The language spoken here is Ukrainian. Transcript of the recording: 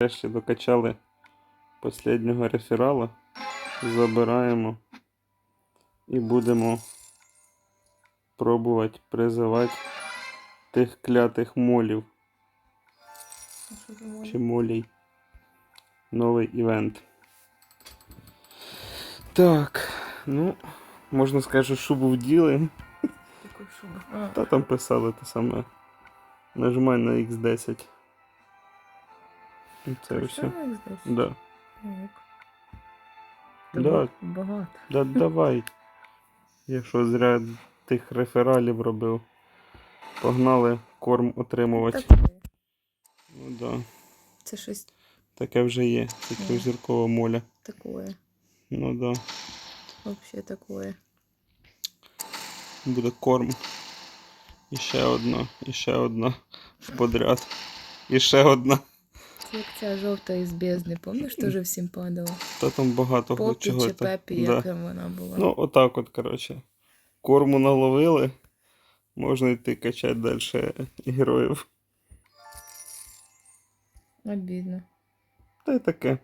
Нарешті докачали останнього реферала. Забираємо і будемо пробувати призивати тих клятих молів чи молій. Новий івент. Так, ну, можна сказати, що шубу вділи. Та там писали те саме. Нажимай на X10. І Це все. Да. Так. Да. Багато. Да давай. Я що зря тих рефералів робив. Погнали корм отримувати. Таке. Ну да. Це щось Таке вже є. Це трьохзіркова моля. такое. Ну да. Вообще такое. Буде корм. І ще одна, і ще одна в подряд. І ще одна. Як ця жовта із бездни, пам'ятаєш, теж всім падала? Та там багато Попі чого. чи та- пепі, да. як там вона була. Ну, отак от, коротше. Корму наловили. Можна йти качати далі героїв. Обідно. Та й таке.